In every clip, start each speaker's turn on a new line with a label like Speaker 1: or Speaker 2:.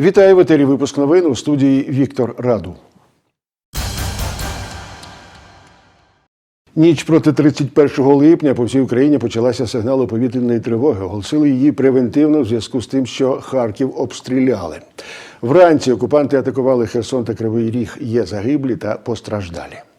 Speaker 1: Вітаю в етері випуск новин у студії Віктор Раду. Ніч проти 31 липня по всій Україні почалася сигналу повітряної тривоги. Оголосили її превентивно в зв'язку з тим, що Харків обстріляли. Вранці окупанти атакували Херсон та Кривий Ріг. Є загиблі та постраждалі.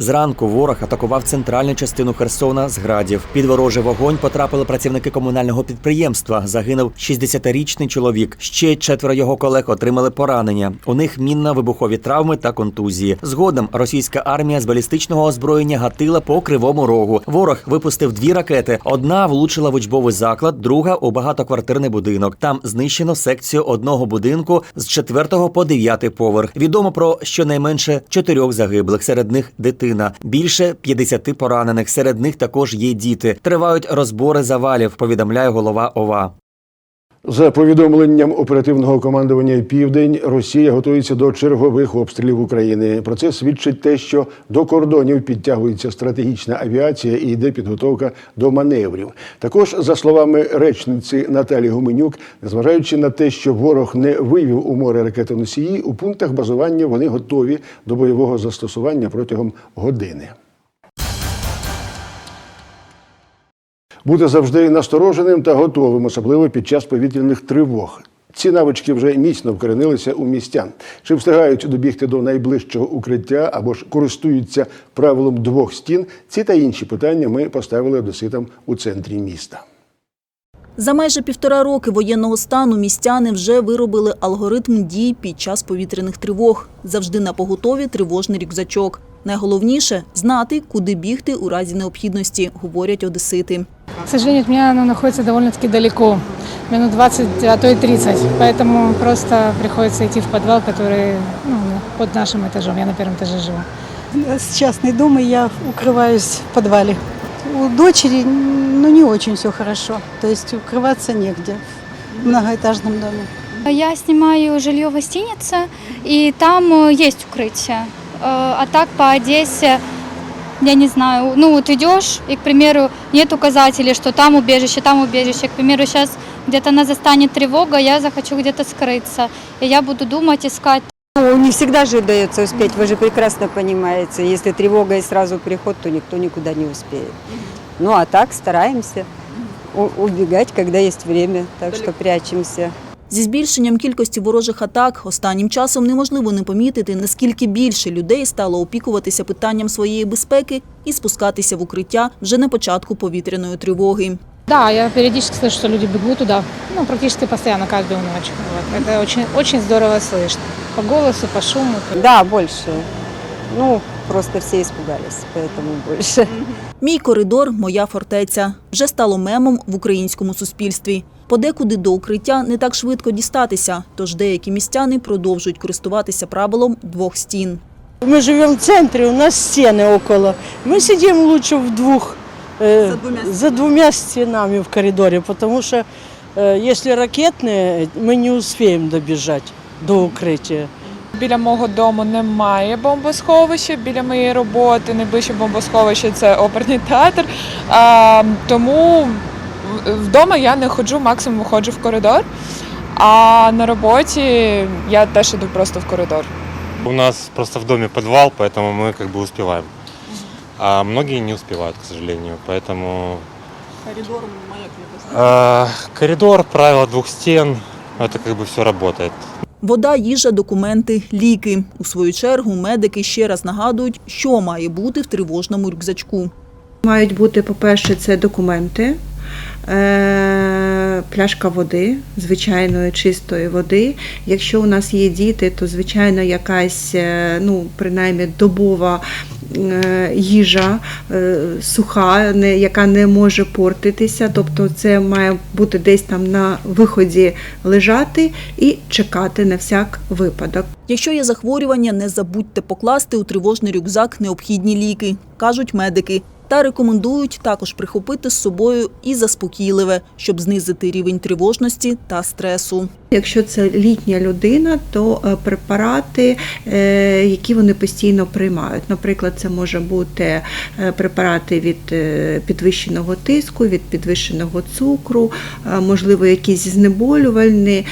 Speaker 2: Зранку ворог атакував центральну частину Херсона з градів. Під ворожий вогонь потрапили працівники комунального підприємства. Загинув 60-річний чоловік. Ще четверо його колег отримали поранення. У них мінно-вибухові травми та контузії. Згодом російська армія з балістичного озброєння гатила по кривому рогу. Ворог випустив дві ракети. Одна влучила в учбовий заклад, друга у багатоквартирний будинок. Там знищено секцію одного будинку з 4 по 9 поверх. Відомо про щонайменше чотирьох загиблих. Серед них дитина. Більше 50 поранених. Серед них також є діти. Тривають розбори завалів. Повідомляє голова ОВА.
Speaker 1: За повідомленням оперативного командування Південь, Росія готується до чергових обстрілів України. Про це свідчить те, що до кордонів підтягується стратегічна авіація і йде підготовка до маневрів. Також, за словами речниці Наталі Гуменюк, незважаючи на те, що ворог не вивів у море ракетоносії, у пунктах базування вони готові до бойового застосування протягом години. Бути завжди настороженим та готовим, особливо під час повітряних тривог. Ці навички вже міцно вкоренилися у містян. Чи встигають добігти до найближчого укриття або ж користуються правилом двох стін? Ці та інші питання ми поставили одеситам у центрі міста.
Speaker 3: За майже півтора роки воєнного стану містяни вже виробили алгоритм дій під час повітряних тривог. Завжди на поготові тривожний рюкзачок. Найголовніше знати, куди бігти у разі необхідності, говорять одесити.
Speaker 4: К сожалению, от меня оно находится довольно-таки далеко, минут 20, а то и 30. Поэтому просто приходится идти в подвал, который ну, под нашим этажом. Я на первом этаже живу.
Speaker 5: С частной дома я укрываюсь в подвале. У дочери ну, не очень все хорошо. То есть укрываться негде в многоэтажном доме.
Speaker 6: Я снимаю жилье в гостинице, и там э, есть укрытие. Э, А так по Одессе, я не знаю, ну вот идешь, и, к примеру, нет указателей, что там убежище, там убежище. К примеру, сейчас где-то нас застанет тревога, я захочу где-то скрыться. И я буду думать, искать.
Speaker 7: Ну, не всегда же удается успеть, вы же прекрасно понимаете. Если тревога и сразу приход, то никто никуда не успеет. Ну а так стараемся у- убегать, когда есть время, так что прячемся.
Speaker 3: Зі збільшенням кількості ворожих атак останнім часом неможливо не помітити, наскільки більше людей стало опікуватися питаннам своєї безпеки і спускатися в укриття вже на початку повітряної тривоги.
Speaker 4: Да, я периодически слышу, что люди бегут туда, ну, практически постоянно, каждую ночь. Вот. Это очень, очень здорово слышно. По голосу, по шуму.
Speaker 7: Да, больше. Ну, просто все испугались, поэтому больше.
Speaker 3: Мій коридор моя фортеця вже стало мемом в українському суспільстві. Подекуди до укриття не так швидко дістатися, тож деякі містяни продовжують користуватися правилом двох стін.
Speaker 5: Мы живем в центре, у нас стены около. Мы сидим лучше в двух, э, за, двумя стенами в коридоре, потому что э, если ракетные, мы не успеем добежать до укрытия.
Speaker 8: Біля мого дому немає бомбосховища. Біля моєї роботи найближче бомбосховище це оперний театр. А, тому в- вдома я не ходжу, максимум виходжу в коридор. А на роботі я теж іду просто в коридор.
Speaker 9: У нас просто в доме подвал, поэтому мы как бы успеваем. А многие не успевают, к сожалению. Поэтому э, коридор, правило двух стен, это как бы все работает.
Speaker 3: Вода, їжа, документи, ліки. У свою чергу медики ще раз нагадують, що має бути в тривожному рюкзачку.
Speaker 10: Мають бути, по-перше, це документи, е, пляшка води, звичайної чистої води. Якщо у нас є діти, то звичайно якась, е, ну, принаймні, добова е, їжа е, суха, яка не може портитися. Тобто це має бути десь там на виході лежати і чекати на всяк випадок.
Speaker 3: Якщо є захворювання, не забудьте покласти у тривожний рюкзак необхідні ліки, кажуть медики. Та рекомендують також прихопити з собою і заспокійливе, щоб знизити рівень тривожності та стресу.
Speaker 10: Якщо це літня людина, то е, препарати, е, які вони постійно приймають. Наприклад, це може бути е, препарати від підвищеного тиску, від підвищеного цукру, можливо, якісь знеболювальні.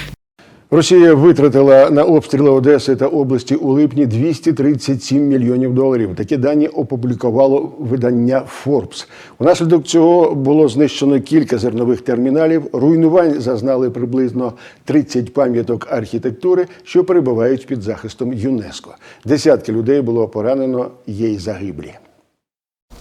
Speaker 1: Росія витратила на обстріли Одеси та області у липні 237 мільйонів доларів. Такі дані опублікувало видання Forbes. Унаслідок цього було знищено кілька зернових терміналів. Руйнувань зазнали приблизно 30 пам'яток архітектури, що перебувають під захистом ЮНЕСКО. Десятки людей було поранено, є й загиблі.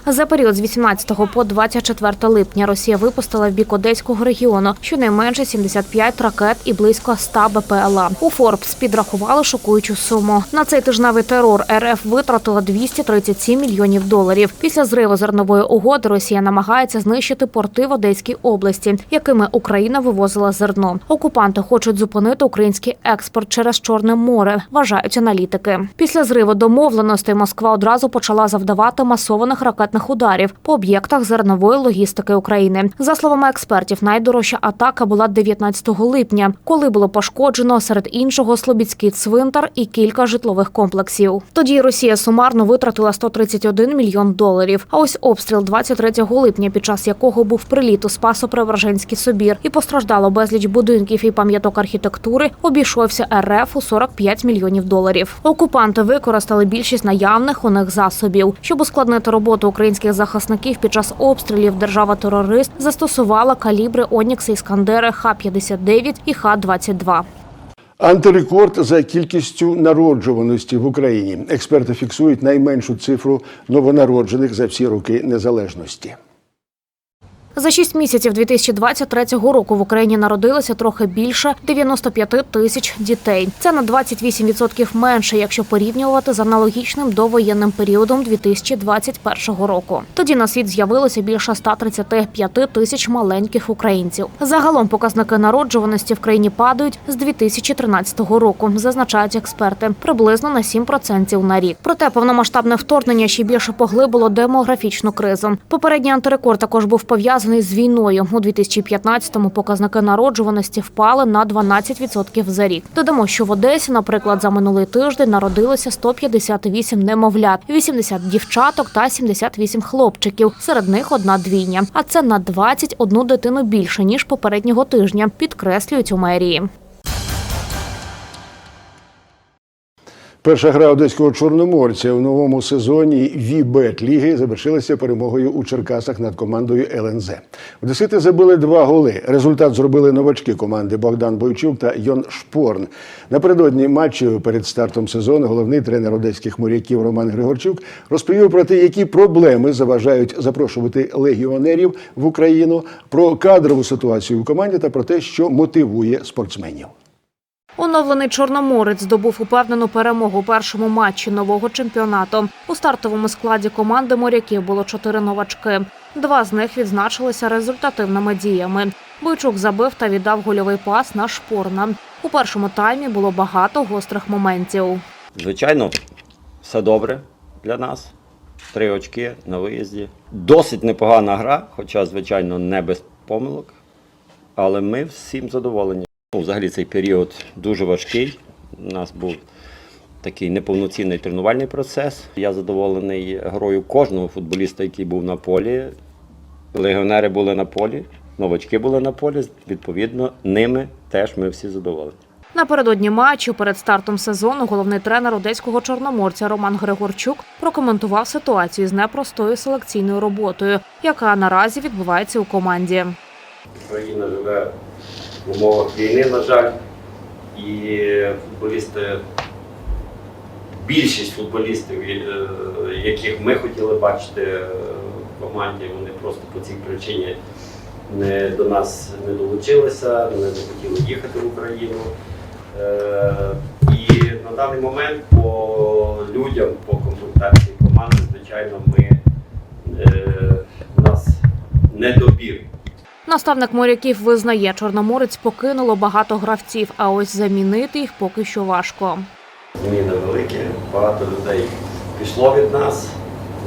Speaker 11: За період з 18 по 24 липня Росія випустила в бік Одеського регіону щонайменше 75 ракет і близько 100 БПЛА. У Форбс підрахували шокуючу суму. На цей тижневий терор РФ витратила 237 мільйонів доларів. Після зриву зернової угоди Росія намагається знищити порти в Одеській області, якими Україна вивозила зерно. Окупанти хочуть зупинити український експорт через Чорне море, вважають аналітики. Після зриву домовленостей Москва одразу почала завдавати масованих ракетних ударів по об'єктах зернової логістики України. За словами експертів, найдорожча атака була 19 липня, коли було пошкоджено серед іншого Слобідський цвинтар і кілька житлових комплексів. Тоді Росія сумарно витратила 131 мільйон доларів. А ось обстріл 23 липня, під час якого був приліт у Спасо-Преображенський собір, і постраждало безліч будинків і пам'яток архітектури, обійшовся РФ у 45 мільйонів доларів. Окупанти використали більшість наявних у них засобів, щоб ускладнити роботу українських захисників під час обстрілів. Держава-терорист застосувала калібри Онікс Іскандери Х-59 і Х-22.
Speaker 1: Антирекорд за кількістю народжуваності в Україні. Експерти фіксують найменшу цифру новонароджених за всі роки незалежності.
Speaker 11: За шість місяців 2023 року в Україні народилося трохи більше 95 тисяч дітей. Це на 28% менше, якщо порівнювати з аналогічним довоєнним періодом 2021 року. Тоді на світ з'явилося більше 135 тисяч маленьких українців. Загалом показники народжуваності в країні падають з 2013 року, зазначають експерти, приблизно на 7% на рік. Проте повномасштабне вторгнення ще більше поглибило демографічну кризу. Попередній антирекорд також був пов'язаний з війною. У 2015-му показники народжуваності впали на 12% за рік. Додамо, що в Одесі, наприклад, за минулий тиждень народилося 158 немовлят, 80 дівчаток та 78 хлопчиків. Серед них одна двійня. А це на 21 дитину більше ніж попереднього тижня. Підкреслюють у мерії.
Speaker 1: Перша гра одеського чорноморця у новому сезоні Вібет ліги завершилася перемогою у Черкасах над командою ЛНЗ. Одесити забили два голи. Результат зробили новачки команди Богдан Бойчук та Йон Шпорн. Напередодні матчу перед стартом сезону головний тренер одеських моряків Роман Григорчук розповів про те, які проблеми заважають запрошувати легіонерів в Україну, про кадрову ситуацію в команді та про те, що мотивує спортсменів.
Speaker 11: Оновлений Чорноморець здобув упевнену перемогу у першому матчі нового чемпіонату. У стартовому складі команди моряків було чотири новачки. Два з них відзначилися результативними діями. Бойчук забив та віддав гольовий пас на шпорна. У першому таймі було багато гострих моментів.
Speaker 12: Звичайно, все добре для нас. Три очки на виїзді. Досить непогана гра, хоча, звичайно, не без помилок. Але ми всім задоволені. Ну, взагалі цей період дуже важкий. У нас був такий неповноцінний тренувальний процес. Я задоволений грою кожного футболіста, який був на полі. Легіонери були на полі, новачки були на полі. Відповідно, ними теж ми всі задоволені.
Speaker 11: Напередодні матчу перед стартом сезону головний тренер одеського чорноморця Роман Григорчук прокоментував ситуацію з непростою селекційною роботою, яка наразі відбувається у команді.
Speaker 12: Україна живе в умовах війни, на жаль, і футболісти, більшість футболістів, е, яких ми хотіли бачити в команді, вони просто по цій причині не до нас не долучилися, не захотіли їхати в Україну. Е, І на даний момент по людям, по комплектації команди, звичайно, ми е, у нас недобір.
Speaker 11: Наставник моряків визнає, чорноморець покинуло багато гравців, а ось замінити їх поки що важко.
Speaker 12: Зміни великі, багато людей пішло від нас.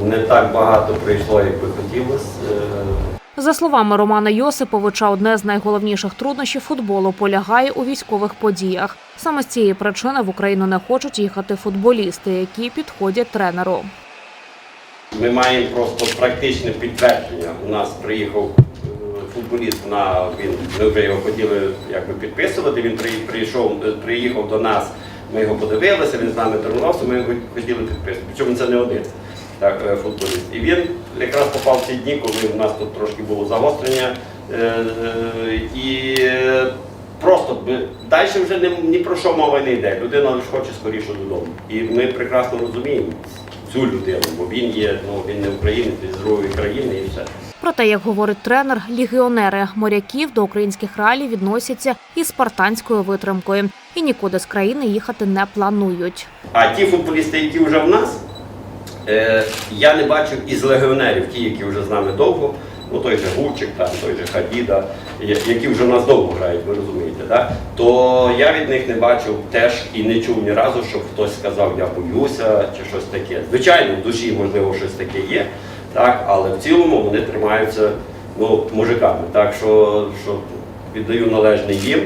Speaker 12: Не так багато прийшло, як би хотілося. Е,
Speaker 11: За словами Романа Йосиповича, одне з найголовніших труднощів футболу полягає у військових подіях. Саме з цієї причини в Україну не хочуть їхати футболісти, які підходять тренеру.
Speaker 12: Ми маємо просто практичне підтвердження. У нас приїхав футболіст на він ми вже його хотіли якби підписувати. Він прийшов, е, приїхав до нас. Ми його подивилися, він з нами тренувався, ми його хотіли підписати. Причому це не один так, е, футболіст. І він якраз попав в ці дні, коли в нас тут трошки було загострення. е, І просто далі вже ні, ні про що мова не йде. Людина лише хоче скоріше додому. І ми прекрасно розуміємо цю людину, бо він є, ну він не українець, він з другої країни і все.
Speaker 11: Проте, як говорить тренер, легіонери моряків до українських реалій відносяться із спартанською витримкою і нікуди з країни їхати не планують.
Speaker 12: А ті футболісти, які вже в нас, е, я не бачив із легіонерів, ті, які вже з нами довго, ну той же Гучик, там, той же Хадіда, які вже в нас довго грають, ви розумієте, да? то я від них не бачив теж і не чув ні разу, щоб хтось сказав, я боюся чи щось таке. Звичайно, в душі, можливо, щось таке є, так? але в цілому вони тримаються ну, мужиками. Так що, що віддаю належне їм.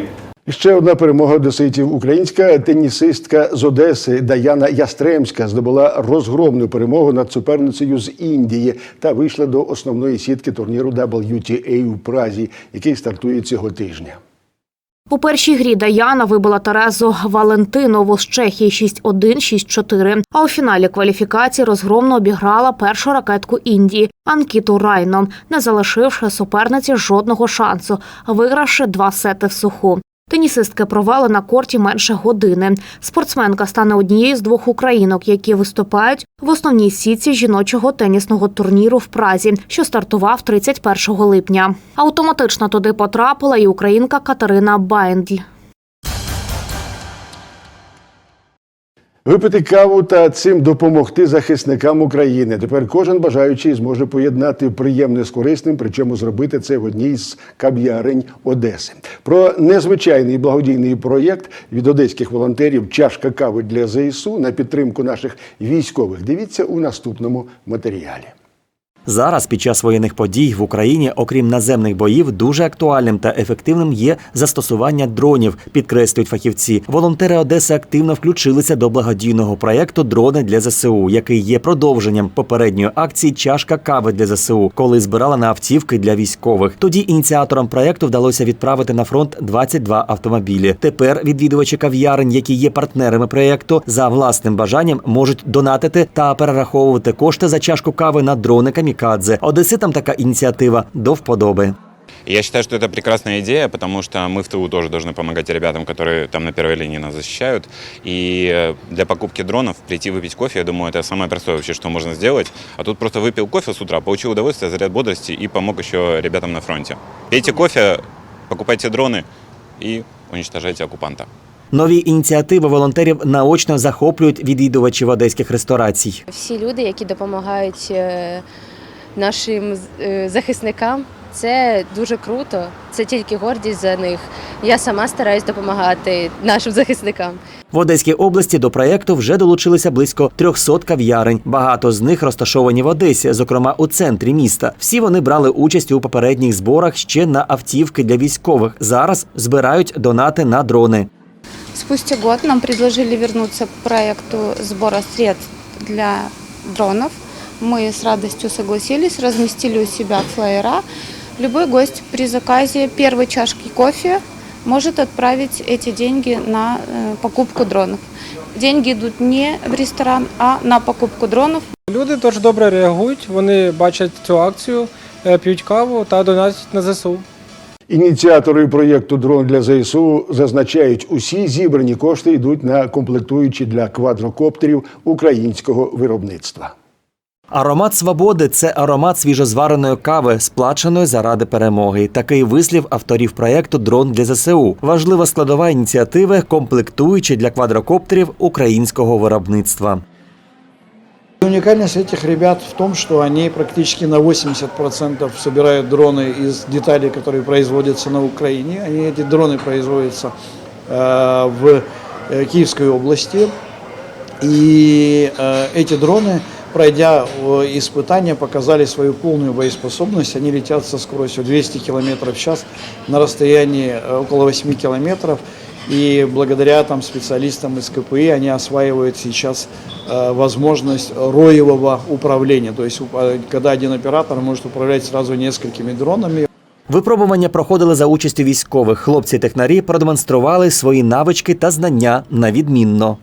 Speaker 1: Ще одна перемога одеситів. Українська тенісистка з Одеси Даяна Ястремська здобула розгромну перемогу над суперницею з Індії та вийшла до основної сітки турніру WTA у Празі, який стартує цього тижня.
Speaker 11: У першій грі Даяна вибила Терезу Валентинову з Чехії 6-1, 6-4. А у фіналі кваліфікації розгромно обіграла першу ракетку Індії Анкіту Райно, не залишивши суперниці жодного шансу, вигравши два сети в суху. Тенісистки провели на корті менше години. Спортсменка стане однією з двох українок, які виступають в основній сітці жіночого тенісного турніру в Празі, що стартував 31 липня. Автоматично туди потрапила і українка Катерина Байндль.
Speaker 1: Випити каву та цим допомогти захисникам України. Тепер кожен бажаючий зможе поєднати приємне з корисним, причому зробити це в одній з кав'ярень Одеси. Про незвичайний благодійний проєкт від одеських волонтерів Чашка кави для ЗСУ на підтримку наших військових. Дивіться у наступному матеріалі.
Speaker 2: Зараз під час воєнних подій в Україні, окрім наземних боїв, дуже актуальним та ефективним є застосування дронів, підкреслюють фахівці. Волонтери Одеси активно включилися до благодійного проєкту Дрони для ЗСУ, який є продовженням попередньої акції Чашка кави для ЗСУ, коли збирала на автівки для військових. Тоді ініціаторам проєкту вдалося відправити на фронт 22 автомобілі. Тепер відвідувачі кав'ярень, які є партнерами проєкту, за власним бажанням можуть донатити та перераховувати кошти за чашку кави на дрони камікадзе. Одеситам така ініціатива до вподоби.
Speaker 13: Я считаю, что это прекрасная идея, потому что мы в ТУ тоже должны помогать ребятам, которые там на первой линии нас защищают. И э, для покупки дронов прийти выпить кофе, я думаю, это самое простое вообще, что можно сделать. А тут просто выпил кофе с утра, получил удовольствие, заряд бодрости и помог еще ребятам на фронте. Пейте кофе, покупайте дроны и уничтожайте оккупанта.
Speaker 2: Нові ініціативи волонтерів наочно захоплюють відвідувачів одеських ресторацій.
Speaker 14: Всі люди, які допомагають е, нашим е, захисникам, це дуже круто. Це тільки гордість за них. Я сама стараюсь допомагати нашим захисникам.
Speaker 2: В Одеській області до проєкту вже долучилися близько 300 кав'ярень. Багато з них розташовані в Одесі, зокрема у центрі міста. Всі вони брали участь у попередніх зборах ще на автівки для військових. Зараз збирають донати на дрони.
Speaker 15: Спустя год нам предложили вернуться к проекту сбора средств для дронов. Мы с радостью согласились, разместили у себя флеера. Любой гость при заказе первой чашки кофе может отправить эти деньги на э, покупку дронов. Деньги идут не в ресторан, а на покупку дронов.
Speaker 16: Люди дуже добре реагують, вони бачать цю акцію, е, п'ють каву та донатять на ЗСУ.
Speaker 1: Ініціатори проєкту Дрон для ЗСУ зазначають, усі зібрані кошти йдуть на комплектуючі для квадрокоптерів українського виробництва.
Speaker 2: Аромат свободи це аромат свіжозвареної кави, сплаченої заради перемоги. Такий вислів авторів проєкту Дрон для ЗСУ. Важлива складова ініціативи, комплектуючі для квадрокоптерів українського виробництва.
Speaker 17: Уникальность этих ребят в том, что они практически на 80% собирают дроны из деталей, которые производятся на Украине. Они, эти дроны производятся э, в э, Киевской области. И э, эти дроны, пройдя э, испытания, показали свою полную боеспособность. Они летят со скоростью 200 км в час на расстоянии э, около 8 километров. И благодаря там, специалистам из КПИ они осваивают сейчас э, возможность роевого управления. То есть уп- когда один оператор может управлять сразу несколькими дронами.
Speaker 2: Випробування проходили за участю військових. Хлопці-технарі продемонстрували свої навички та знання на відмінно.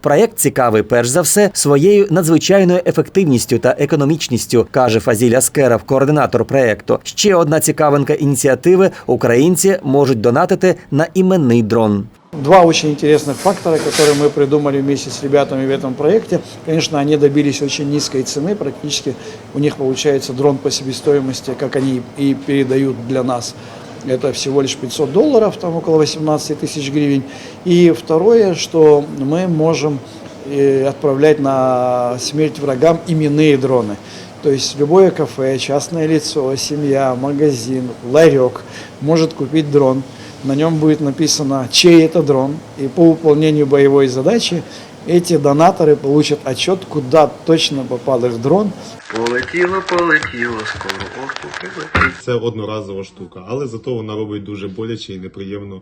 Speaker 2: Проєкт цікавий перш за все своєю надзвичайною ефективністю та економічністю, каже Фазіль Аскеров, координатор проєкту. Ще одна цікавинка ініціативи: українці можуть донатити на іменний дрон.
Speaker 17: Два очень интересных фактора, которые мы придумали вместе с ребятами в этом проекте. Конечно, они добились очень низкой цены, практически у них получается дрон по себестоимости, как они и передают для нас. Это всего лишь 500 долларов, там около 18 тысяч гривен. И второе, что мы можем э, отправлять на смерть врагам именные дроны. То есть любое кафе, частное лицо, семья, магазин, ларек может купить дрон. На нем будет написано, чей это дрон. И по выполнению боевой задачи эти донаторы получат отчет, куда точно попал их дрон.
Speaker 18: Полетіло, полетіло, скоро орку прилетить.
Speaker 9: Це одноразова штука, але зато вона робить дуже боляче і неприємно.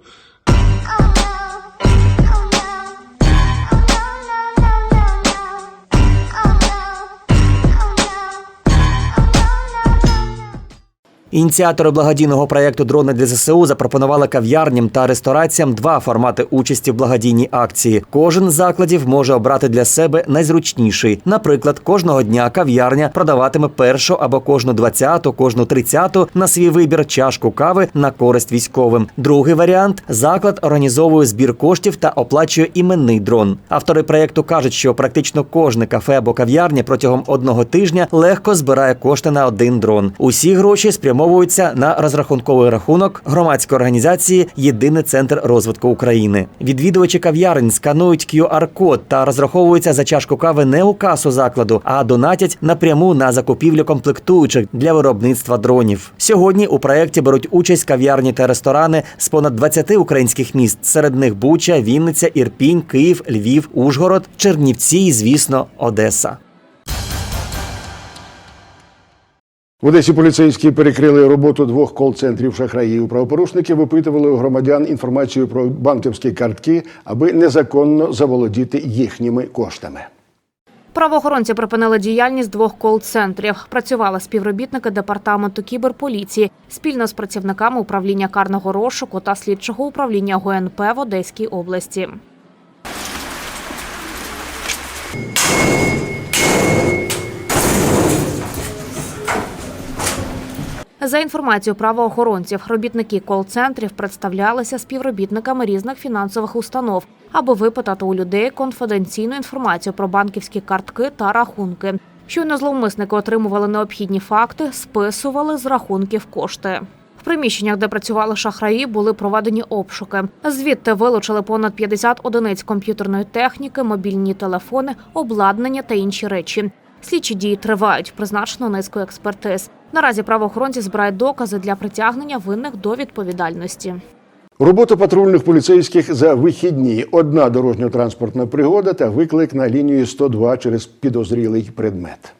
Speaker 2: Ініціатори благодійного проєкту Дрони для ЗСУ запропонували кав'ярням та рестораціям два формати участі в благодійній акції. Кожен з закладів може обрати для себе найзручніший. Наприклад, кожного дня кав'ярня продаватиме першу або кожну двадцяту, кожну тридцяту на свій вибір чашку кави на користь військовим. Другий варіант заклад організовує збір коштів та оплачує іменний дрон. Автори проєкту кажуть, що практично кожне кафе або кав'ярня протягом одного тижня легко збирає кошти на один дрон. Усі гроші спрямовуються на розрахунковий рахунок громадської організації Єдиний центр розвитку України. Відвідувачі кав'ярень сканують QR-код та розраховуються за чашку кави не у касу закладу, а донатять напряму на закупівлю комплектуючих для виробництва дронів. Сьогодні у проєкті беруть участь кав'ярні та ресторани з понад 20 українських міст. Серед них Буча, Вінниця, Ірпінь, Київ, Львів, Ужгород, Чернівці і, звісно, Одеса.
Speaker 1: В Одесі поліцейські перекрили роботу двох кол-центрів шахраїв. Правопорушники випитували у громадян інформацію про банківські картки, аби незаконно заволодіти їхніми коштами.
Speaker 11: Правоохоронці припинили діяльність двох кол-центрів. Працювали співробітники департаменту кіберполіції спільно з працівниками управління карного розшуку та слідчого управління ГУНП в Одеській області. За інформацією правоохоронців, робітники кол-центрів представлялися співробітниками різних фінансових установ, аби випитати у людей конфіденційну інформацію про банківські картки та рахунки. Щойно зловмисники отримували необхідні факти, списували з рахунків кошти. В приміщеннях, де працювали шахраї, були проведені обшуки. Звідти вилучили понад 50 одиниць комп'ютерної техніки, мобільні телефони, обладнання та інші речі. Слідчі дії тривають, призначено низку експертиз. Наразі правоохоронці збирають докази для притягнення винних до відповідальності.
Speaker 1: Робота патрульних поліцейських за вихідні. Одна дорожньо-транспортна пригода та виклик на лінію 102 через підозрілий предмет.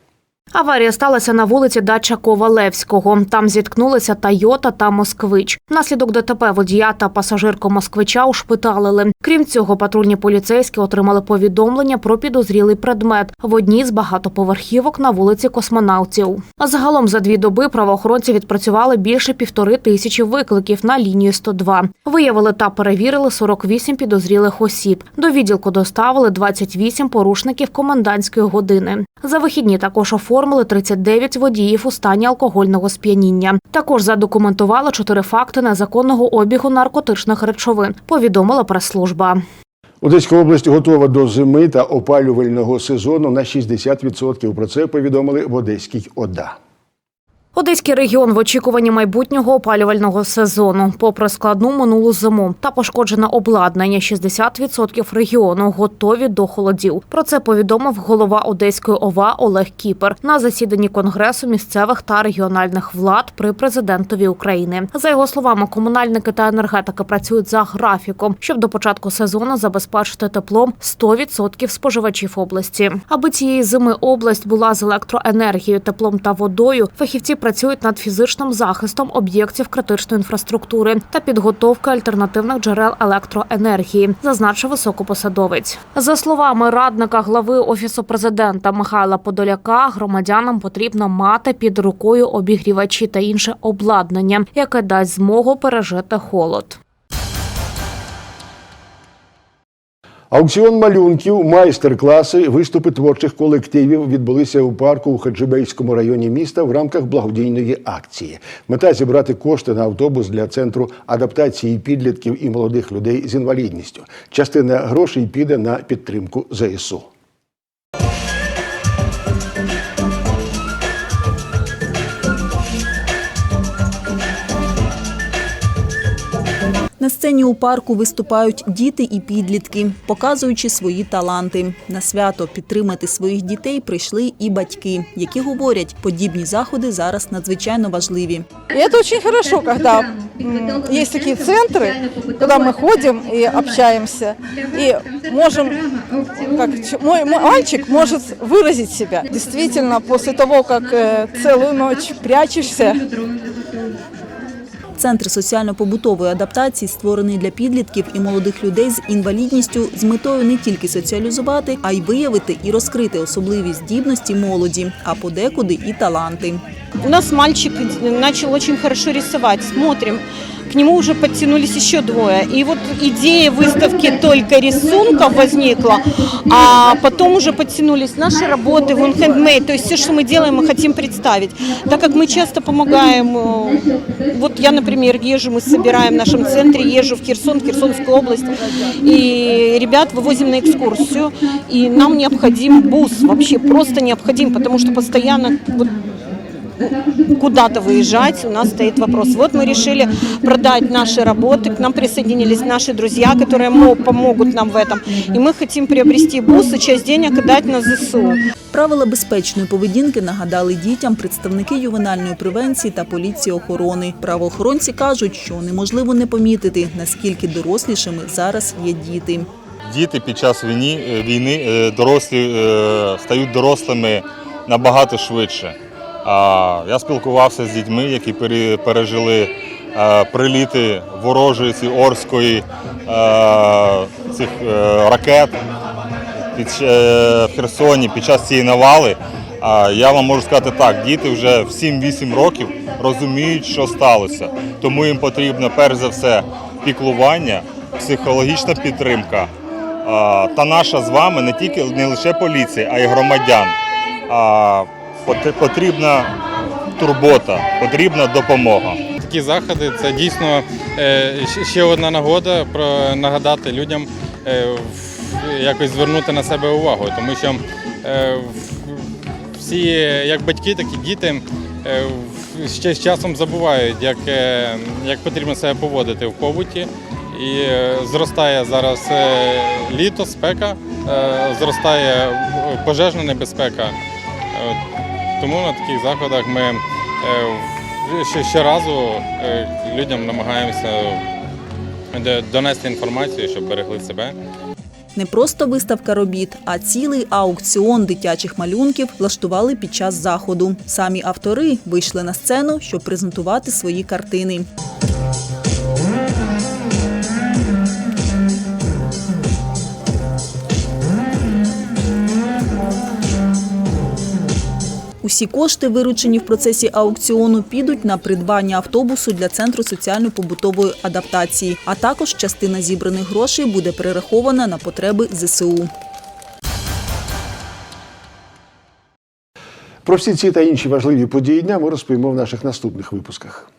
Speaker 11: Аварія сталася на вулиці Дача Ковалевського. Там зіткнулися Тойота та Москвич. Внаслідок ДТП водія та пасажирку Москвича ушпиталили. Крім цього, патрульні поліцейські отримали повідомлення про підозрілий предмет в одній з багатоповерхівок на вулиці Космонавтів. Загалом за дві доби правоохоронці відпрацювали більше півтори тисячі викликів на лінію 102. Виявили та перевірили 48 підозрілих осіб. До відділку доставили 28 порушників комендантської години. За вихідні також оформили 39 водіїв у стані алкогольного сп'яніння. Також задокументували чотири факти незаконного обігу наркотичних речовин. Повідомила прес-служба.
Speaker 1: Одеська область готова до зими та опалювального сезону на 60%. Про це повідомили в Одеській ОДА.
Speaker 11: Одеський регіон в очікуванні майбутнього опалювального сезону. Попри складну минулу зиму та пошкоджене обладнання, 60% регіону готові до холодів. Про це повідомив голова Одеської ОВА Олег Кіпер на засіданні конгресу місцевих та регіональних влад при президентові України. За його словами, комунальники та енергетики працюють за графіком, щоб до початку сезону забезпечити теплом 100% споживачів області. Аби цієї зими область була з електроенергією, теплом та водою. Фахівці працюють над фізичним захистом об'єктів критичної інфраструктури та підготовки альтернативних джерел електроенергії, зазначив високопосадовець. За словами радника глави офісу президента Михайла Подоляка, громадянам потрібно мати під рукою обігрівачі та інше обладнання, яке дасть змогу пережити холод.
Speaker 1: Аукціон малюнків, майстер-класи, виступи творчих колективів відбулися у парку у Хаджибейському районі міста в рамках благодійної акції. Мета зібрати кошти на автобус для центру адаптації підлітків і молодих людей з інвалідністю. Частина грошей піде на підтримку ЗСУ.
Speaker 3: На сцені у парку виступають діти і підлітки, показуючи свої таланти. На свято підтримати своїх дітей прийшли і батьки, які говорять, подібні заходи зараз надзвичайно важливі.
Speaker 19: И это очень хорошо, когда м, есть такие центры, куда мы ходим и общаемся, и можем, как ч- мой, мой мальчик может выразить себя. Действительно, после того, как э, целую ночь прячешься,
Speaker 3: Центр соціально-побутової адаптації створений для підлітків і молодих людей з інвалідністю з метою не тільки соціалізувати, а й виявити і розкрити особливі здібності молоді, а подекуди і таланти.
Speaker 20: У нас мальчик начал очень хорошо рисовать. Смотрим, к нему уже подтянулись еще двое. И вот идея выставки только рисунков возникла, а потом уже подтянулись наши работы, вон handmade, то есть все, что мы делаем, мы хотим представить. Так как мы часто помогаем, э, вот я, например, езжу, мы собираем в нашем центре, езжу в Херсон, в Херсонскую область, и ребят вывозим на экскурсию, и нам необходим бус, вообще просто необходим, потому что постоянно вот куда-то выезжать, у нас стоит вопрос. Вот мы решили продать наши работы, к нам присоединились наши друзья, которые мо- помогут нам в этом. И мы хотим приобрести бус и часть денег отдать на ЗСУ.
Speaker 3: Правила безпечної поведінки нагадали дітям представники ювенальної превенції та поліції охорони. Правоохоронці кажуть, що неможливо не помітити, наскільки дорослішими зараз є діти.
Speaker 21: Діти під час війни, е, війни е, дорослі е, стають дорослими набагато швидше. Я спілкувався з дітьми, які пере- пережили е, приліти ворожої ці орської е, цих е, ракет в Херсоні під час цієї навали. Я вам можу сказати так, діти вже в 7-8 років розуміють, що сталося. Тому їм потрібно перш за все піклування, психологічна підтримка. Та наша з вами не тільки не лише поліція, а й громадян. Потрібна турбота, потрібна допомога.
Speaker 22: Такі заходи це дійсно е, ще одна нагода про нагадати людям е, якось звернути на себе увагу, тому що е, всі, як батьки, так і діти, ще з часом забувають, як, як потрібно себе поводити в побуті. І зростає зараз літо, спека, зростає пожежна небезпека. Е, Тому на таких заходах ми ще ще- щоразу е, людям намагаємося донести інформацію, щоб берегли себе.
Speaker 3: Не просто виставка робіт, а цілий аукціон дитячих малюнків влаштували під час заходу. Самі автори вийшли на сцену, щоб презентувати свої картини. Усі кошти, виручені в процесі аукціону, підуть на придбання автобусу для центру соціально-побутової адаптації. А також частина зібраних грошей буде перерахована на потреби ЗСУ.
Speaker 1: Про всі ці та інші важливі події дня ми розповімо в наших наступних випусках.